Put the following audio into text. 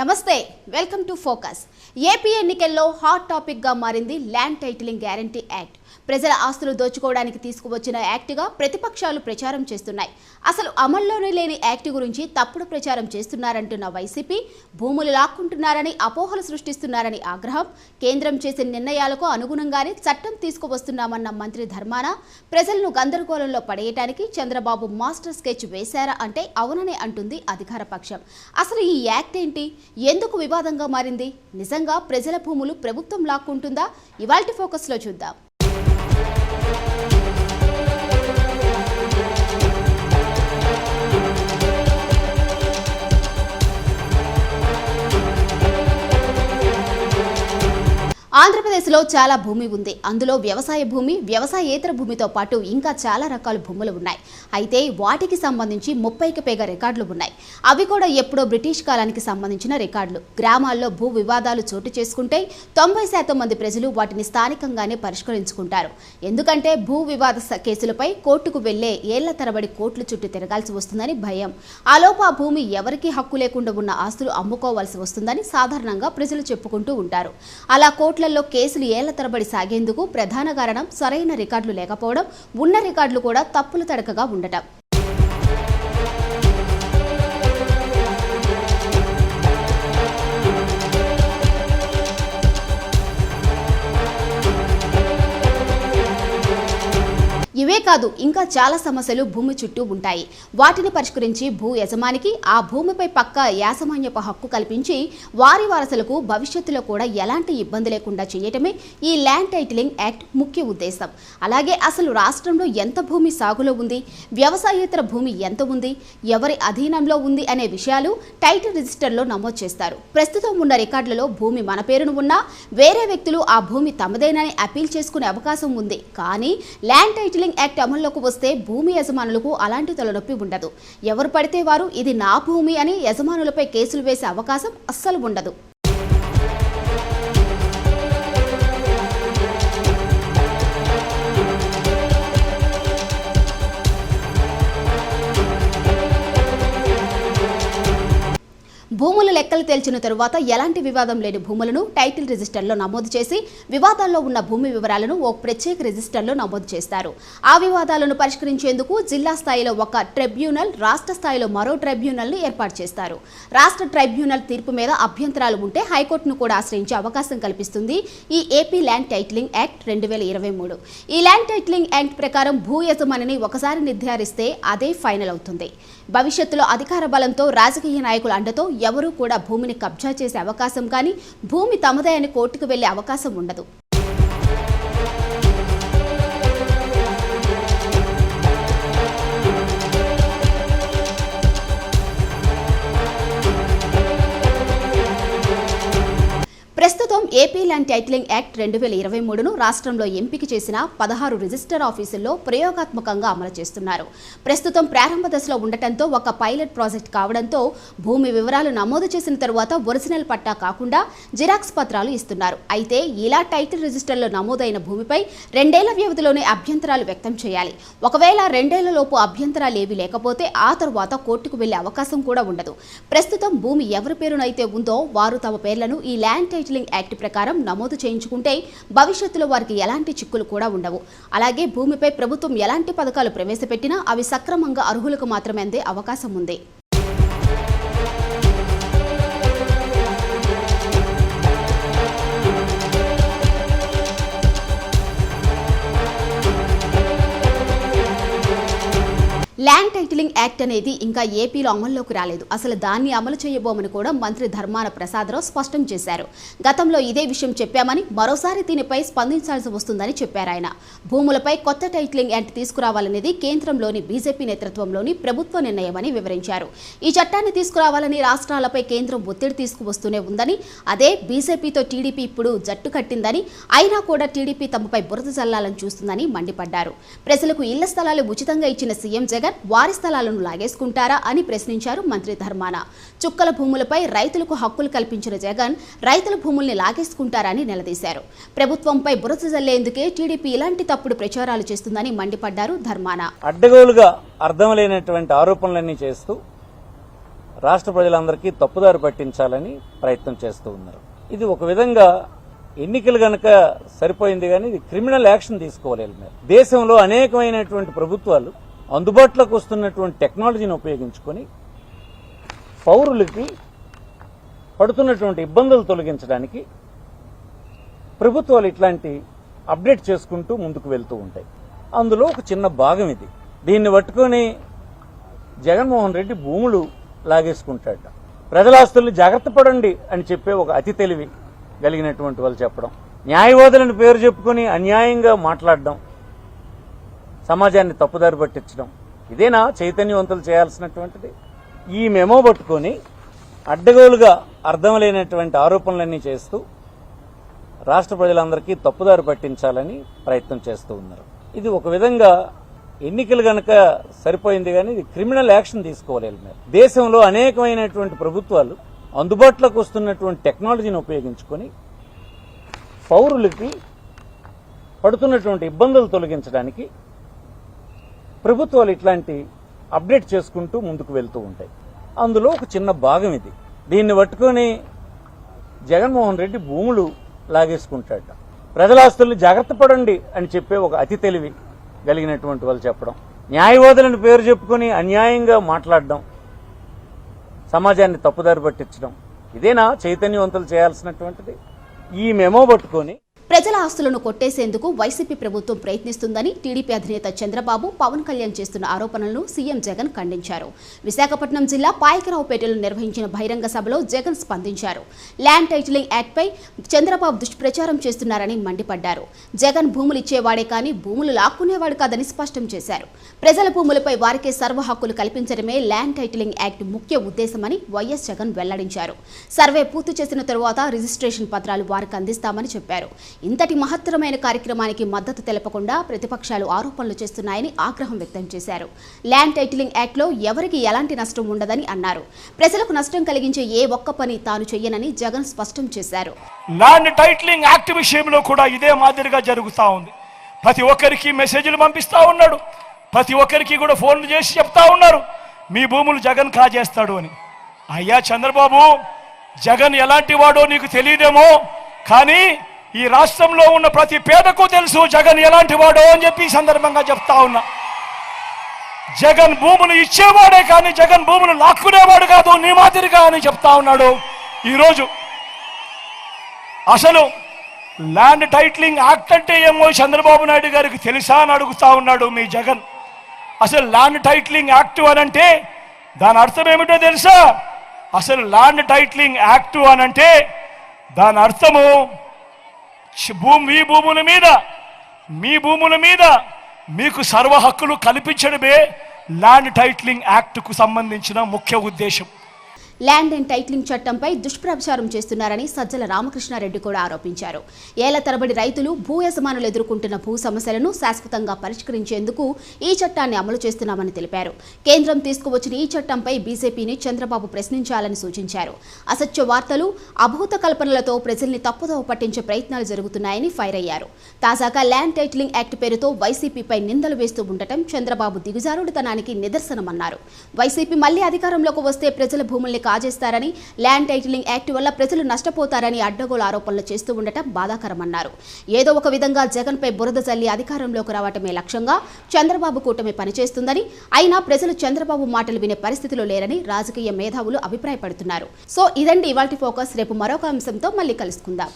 నమస్తే welcome to focus. AP ఎన్నికల్లో hot టాపిక్గా మారింది ల్యాండ్ టైటిలింగ్ గ్యారంటీ యాక్ట్. ప్రజల ఆస్తులు దోచుకోవడానికి తీసుకువచ్చిన యాక్ట్గా ప్రతిపక్షాలు ప్రచారం చేస్తున్నాయి. అసలు అమల్లోనే లేని యాక్ట్ గురించి తప్పుడు ప్రచారం చేస్తున్నారంటున్న వైసీపీ భూములు లాక్కుంటున్నారని అపోహలు సృష్టిస్తున్నారని ఆగ్రహం కేంద్రం చేసిన నిర్ణయాలకు అనుగుణంగానే చట్టం తీసుకువస్తున్నామన్న మంత్రి ధర్మాన ప్రజలను గందరగోళంలో పడేయటానికి చంద్రబాబు మాస్టర్ స్కెచ్ వేశారా అంటే అవుననే అంటుంది అధికార పక్షం. అసలు ఈ యాక్ట్ ఏంటి? ఎందుకు వివాదంగా మారింది? నిజంగా ప్రజల భూములు ప్రభుత్వం లాక్కుంటుందా? ఇవాల్టి ఫోకస్లో చూద్దాం. ஆந்திர ఆంధ్రప్రదేశ్లో చాలా భూమి ఉంది. అందులో వ్యవసాయ భూమి వ్యవసాయేతర భూమితో పాటు ఇంకా చాలా రకాల భూములు ఉన్నాయి. అయితే వాటికి సంబంధించి ముప్పైకి పైగా రికార్డులు ఉన్నాయి. అవి కూడా ఎప్పుడో బ్రిటిష్ కాలానికి సంబంధించిన రికార్డులు. గ్రామాల్లో భూ వివాదాలు చోటు చేసుకుంటే తొంభై శాతం మంది ప్రజలు వాటిని స్థానికంగానే పరిష్కరించుకుంటారు. ఎందుకంటే భూ వివాద కేసులపై కోర్టుకు వెళ్ళే ఏళ్ళ తరబడి కోర్టుల చుట్టూ తిరగాల్సి వస్తుందని భయం. ఆలోపు ఆ భూమి ఎవరికీ హక్కు లేకుండా ఉన్న ఆస్తులు అమ్ముకోవాల్సి వస్తుందని సాధారణంగా ప్రజలు చెప్పుకుంటూ ఉంటారు. అలా కోర్టులలో కేసులు ఏళ్ళ తరబడి సాగేందుకు ప్రధాన కారణం సరైన రికార్డులు లేకపోవడం ఉన్న రికార్డులు కూడా తప్పులు తడకగా ఉండటం. ఇవే కాదు ఇంకా చాలా సమస్యలు భూమి చుట్టూ ఉంటాయి. వాటిని పరిష్కరించి భూ యజమానికి ఆ భూమిపై పక్క యాజమాన్యపు హక్కు కల్పించి వారి వారసులకు భవిష్యత్తులో కూడా ఎలాంటి ఇబ్బంది లేకుండా చేయటమే ఈ ల్యాండ్ టైటిలింగ్ యాక్ట్ ముఖ్య ఉద్దేశం. అలాగే అసలు రాష్ట్రంలో ఎంత భూమి సాగులో ఉంది వ్యవసాయేతర భూమి ఎంత ఉంది ఎవరి అధీనంలో ఉంది అనే విషయాలు టైటిల్ రిజిస్టర్లో నమోదు చేస్తారు. ప్రస్తుతం ఉన్న రికార్డులలో భూమి మన పేరును ఉన్నా వేరే వ్యక్తులు ఆ భూమి తమదేనని అపీల్ చేసుకునే అవకాశం ఉంది. కానీ ల్యాండ్ టైటిలింగ్ యాక్ట్ అమల్లోకి వస్తే భూమి యజమానులకు అలాంటి తలనొప్పి ఉండదు. ఎవరు పడితే వారు ఇది నా భూమి అని యజమానులపై కేసులు వేసే అవకాశం అస్సలు ఉండదు. భూముల లెక్కలు తేల్చిన తరువాత ఎలాంటి వివాదం లేని భూములను టైటిల్ రిజిస్టర్లో నమోదు చేసి వివాదాల్లో ఉన్న భూమి వివరాలను ఓ ప్రత్యేక రిజిస్టర్లో నమోదు చేస్తారు. ఆ వివాదాలను పరిష్కరించేందుకు జిల్లా స్థాయిలో ఒక ట్రిబ్యునల్ రాష్ట్ర స్థాయిలో మరో ట్రిబ్యునల్ను ఏర్పాటు చేస్తారు. రాష్ట్ర ట్రైబ్యునల్ తీర్పు మీద అభ్యంతరాలు ఉంటే హైకోర్టును కూడా ఆశ్రయించే అవకాశం కల్పిస్తుంది ఈ ఏపీ ల్యాండ్ టైటిలింగ్ యాక్ట్ రెండు వేల ఇరవై మూడు. ఈ ల్యాండ్ టైటిలింగ్ యాక్ట్ ప్రకారం భూ యజమానిని ఒకసారి నిర్ధారిస్తే అదే ఫైనల్ అవుతుంది. భవిష్యత్తులో అధికార బలంతో రాజకీయ నాయకుల అండతో ఎవరూ కూడా భూమిని కబ్జా చేసే అవకాశం కానీ భూమి తమదే అని కోర్టుకు వెళ్ళే అవకాశం ఉండదు. ఏపీ ల్యాండ్ టైటిలింగ్ యాక్ట్ రెండు వేల ఇరవై మూడును రాష్ట్రంలో ఎంపిక చేసిన పదహారు రిజిస్టర్ ఆఫీసుల్లో ప్రయోగాత్మకంగా అమలు చేస్తున్నారు. ప్రస్తుతం ప్రారంభ దశలో ఉండటంతో ఒక పైలట్ ప్రాజెక్ట్ కావడంతో భూమి వివరాలు నమోదు చేసిన తరువాత ఒరిజినల్ పట్టా కాకుండా జిరాక్స్ పత్రాలు ఇస్తున్నారు. అయితే ఇలా టైటిల్ రిజిస్టర్లో నమోదైన భూమిపై రెండేళ్ళ వ్యవధిలోనే అభ్యంతరాలు వ్యక్తం చేయాలి. ఒకవేళ రెండేళ్ళ లోపు అభ్యంతరాలు ఏవి లేకపోతే ఆ తరువాత కోర్టుకు వెళ్ళే అవకాశం కూడా ఉండదు. ప్రస్తుతం భూమి ఎవరి పేరునైతే ఉందో వారు తమ పేర్లను ఈ ల్యాండ్ టైటిలింగ్ యాక్ట్ ప్రకారం నమోదు చేయించుకుంటే భవిష్యత్తులో వారికి ఎలాంటి చిక్కులు కూడా ఉండవు. అలాగే భూమిపై ప్రభుత్వం ఎలాంటి పథకాలు ప్రవేశపెట్టినా అవి సక్రమంగా అర్హులకు మాత్రమే అందే అవకాశం ఉంది. ల్యాండ్ టైటిలింగ్ యాక్ట్ అనేది ఇంకా ఏపీలో అమల్లోకి రాలేదు. అసలు దాన్ని అమలు చేయబోమని కూడా మంత్రి ధర్మాన ప్రసాదరావు స్పష్టం చేశారు. గతంలో ఇదే విషయం చెప్పామని మరోసారి దీనిపై స్పందించాల్సి వస్తుందని చెప్పారు ఆయన. భూములపై కొత్త టైటిలింగ్ యాక్ట్ తీసుకురావాలనేది కేంద్రంలోని బీజేపీ నేతృత్వంలోని ప్రభుత్వ నిర్ణయమని వివరించారు. ఈ చట్టాన్ని తీసుకురావాలని రాష్ట్రాలపై కేంద్రం ఒత్తిడి తీసుకువస్తూనే ఉందని అదే బీజేపీతో టీడీపీ ఇప్పుడు జట్టు కట్టిందని అయినా కూడా టీడీపీ తమపై బురద చల్లాలని చూస్తుందని మండిపడ్డారు. ప్రజలకు ఇళ్ళ స్థలాలు ఉచితంగా ఇచ్చిన సీఎం జగన్ వారి స్థలాలను లాగేసుకుంటారా అని ప్రశ్నించారు మంత్రి ధర్మాన. చుక్కల భూములపై రైతులకు హక్కులు కల్పించిన జగన్ రైతుల భూముల్ని లాగేసుకుంటారని నిలదీశారు. ప్రభుత్వంపై బురద జల్లేందుకే టీడీపీ ఇలాంటి తప్పుడు ప్రచారాలు చేస్తుందని మండిపడ్డారు ధర్మాన. అడ్డగోలుగా అర్థం లేనటువంటి ఆరోపణలన్నీ చేస్తూ రాష్ట్ర ప్రజలందరికీ తప్పుదారి పట్టించాలని ప్రయత్నం చేస్తూ ఉన్నారు. ఇది ఒక విధంగా ఎన్నికలు గనక సరిపోయింది కానీ ఇది క్రిమినల్ యాక్షన్ తీసుకోవాలి దేశంలో అనేకమైనటువంటి ప్రభుత్వాలు అందుబాటులోకి వస్తున్నటువంటి టెక్నాలజీని ఉపయోగించుకొని పౌరులకి పడుతున్నటువంటి ఇబ్బందులు తొలగించడానికి ప్రభుత్వాలు ఇట్లాంటి అప్డేట్ చేసుకుంటూ ముందుకు వెళ్తూ ఉంటాయి. అందులో ఒక చిన్న భాగం ఇది. దీన్ని పట్టుకొని జగన్మోహన్ రెడ్డి భూములు లాగేసుకుంటాడట ప్రజల ఆస్తుల్ని జాగ్రత్త పడండి అని చెప్పే ఒక అతి తెలివి కలిగినటువంటి వాళ్ళు చెప్పడం. న్యాయవాదులను పేరు చెప్పుకొని అన్యాయంగా మాట్లాడడం. సమాజాన్ని తప్పుదారి పట్టించడం. ఇదేనా చైతన్యవంతులు చేయాల్సినటువంటిది? ఈ మెమో పట్టుకొని అడ్డగోలుగా అర్థం లేనటువంటి ఆరోపణలన్నీ చేస్తూ రాష్ట్ర ప్రజలందరికీ తప్పుదారి పట్టించాలని ప్రయత్నం చేస్తూ ఉన్నారు. ఇది ఒక విధంగా ఎన్నికలు గనక సరిపోయింది కానీ ఇది క్రిమినల్ యాక్షన్ తీసుకోవాలి మీరు దేశంలో అనేకమైనటువంటి ప్రభుత్వాలు అందుబాటులోకి వస్తున్నటువంటి టెక్నాలజీని ఉపయోగించుకొని పౌరులకి పడుతున్నటువంటి ఇబ్బందులు తొలగించడానికి ప్రభుత్వాలు ఇట్లాంటి అప్డేట్ చేసుకుంటూ ముందుకు వెళ్తూ ఉంటాయి. అందులో ఒక చిన్న భాగం ఇది. దీన్ని పట్టుకొని జగన్మోహన్ రెడ్డి భూములు లాగేసుకుంటాడట. ప్రజల ఆస్తుల్ని జాగ్రత్త పడండి అని చెప్పే ఒక అతి తెలివి కలిగినటువంటి వాళ్ళు చెప్పడం. న్యాయవాదులను పేరు చెప్పుకొని అన్యాయంగా మాట్లాడడం. సమాజాన్ని తప్పుదారి పట్టించడం. ఇదేనా చైతన్యవంతులు చేయాల్సినటువంటిది? ఈ మెమో పట్టుకొని ప్రజల ఆస్తులను కొట్టేసేందుకు వైసీపీ ప్రభుత్వం ప్రయత్నిస్తుందని టీడీపీ అధినేత చంద్రబాబు పవన్ కళ్యాణ్ చేస్తున్న ఆరోపణలను సీఎం జగన్ ఖండించారు. విశాఖపట్నం జిల్లా పాయకరావుపేటలో నిర్వహించిన బహిరంగ సభలో జగన్ స్పందించారు. ల్యాండ్ టైటిలింగ్ యాక్ట్పై చంద్రబాబు దుష్ప్రచారం చేస్తున్నారని మండిపడ్డారు. జగన్ భూములు ఇచ్చేవాడే కానీ భూములు లాక్కునేవాడు కాదని స్పష్టం చేశారు. ప్రజల భూములపై వారికే సర్వ హక్కులు కల్పించడమే ల్యాండ్ టైటిలింగ్ యాక్ట్ ముఖ్య ఉద్దేశమని వైఎస్ జగన్ వెల్లడించారు. సర్వే పూర్తి చేసిన తరువాత రిజిస్ట్రేషన్ పత్రాలు వారికి అందిస్తామని చెప్పారు. ఇంతటి మహత్తరమైన కార్యక్రమానికి మద్దతు తెలపకుండా ప్రతిపక్షాలు ఆరోపణలు చేస్తున్నాయని ఆగ్రహం వ్యక్తం చేశారు. ల్యాండ్ టైటిలింగ్ యాక్ట్లో ఎవరికి ఎలాంటి నష్టం ఉండదని అన్నారు. ప్రజలకు నష్టం కలిగించే ఏ ఒక్క పని తాను చెయ్యనని జగన్ స్పష్టం చేశారు. ల్యాండ్ టైటిలింగ్ యాక్ట్ విషయంలో కూడా ఇదే మాదిరిగా జరుగుతూ ఉంది. ప్రతి ఒక్కరికి మెసేజ్లు పంపిస్తా ఉన్నాడు. ప్రతి ఒక్కరికి కూడా ఫోన్లు చేసి చెప్తా ఉన్నారు. మీ భూములు జగన్ కాజేస్తాడు అని. అయ్యా చంద్రబాబు జగన్ ఎలాంటి వాడో నీకు తెలియదేమో కానీ ఈ రాష్ట్రంలో ఉన్న ప్రతి పేదకు తెలుసు జగన్ ఎలాంటి వాడో అని చెప్పి సందర్భంగా చెప్తా ఉన్నా. జగన్ భూములు ఇచ్చేవాడే కానీ జగన్ భూములు లాక్కునేవాడు కాదు నీ మాదిరిగా అని చెప్తా ఉన్నాడు. ఈరోజు అసలు ల్యాండ్ టైటిలింగ్ యాక్ట్ అంటే ఏమో చంద్రబాబు నాయుడు గారికి తెలుసా అని అడుగుతా ఉన్నాడు మీ జగన్. అసలు ల్యాండ్ టైటిలింగ్ యాక్ట్ అని అంటే దాని అర్థం ఏమిటో తెలుసా? అసలు ల్యాండ్ టైటిలింగ్ యాక్ట్ అని అంటే దాని అర్థము భూమి మీ భూముల మీద మీ భూముల మీద మీకు సర్వ హక్కులు కల్పించడమే ల్యాండ్ టైటిలింగ్ యాక్ట్కు సంబంధించిన ముఖ్య ఉద్దేశం. ల్యాండ్ అండ్ టైటిలింగ్ చట్టంపై దుష్ప్రచారం చేస్తున్నారని సజ్జల రామకృష్ణారెడ్డి కూడా ఆరోపించారు. ఏళ్ళ తరబడి రైతులు భూ యజమానులు ఎదుర్కొంటున్న భూ సమస్యలను శాశ్వతంగా పరిష్కరించేందుకు ఈ చట్టాన్ని అమలు చేస్తున్నామని తెలిపారు. కేంద్రం తీసుకువచ్చిన ఈ చట్టంపై బీజేపీని చంద్రబాబు ప్రశ్నించాలని సూచించారు. అసత్య వార్తలు అభూత కల్పనలతో ప్రజల్ని తప్పుదోవ పట్టించే ప్రయత్నాలు జరుగుతున్నాయని ఫైర్ అయ్యారు. తాజాగా ల్యాండ్ టైటిలింగ్ యాక్ట్ పేరుతో వైసీపీపై నిందలు వేస్తూ ఉండటం చంద్రబాబు దిగుజారుడుతనానికి నిదర్శనమన్నారు. వైసీపీ మళ్ళీ అధికారంలోకి వస్తే ప్రజల భూముల్ని కాజేస్తారని ల్యాండ్ టైటిలింగ్ యాక్ట్ వల్ల ప్రజలు నష్టపోతారని అడ్డగోలు ఆరోపణలు చేస్తూ ఉండటం బాధాకరమన్నారు. ఏదో ఒక విధంగా జగన్పై బురద జల్లి అధికారంలోకి రావటమే లక్ష్యంగా చంద్రబాబు కూటమి పనిచేస్తుందని అయినా ప్రజలు చంద్రబాబు మాటలు వినే పరిస్థితిలో లేరని రాజకీయ మేధావులు అభిప్రాయపడుతున్నారు. సో ఇదండి ఇవాల్టి ఫోకస్. రేపు మరొక అంశంతో మళ్ళీ కలుసుకుందాం.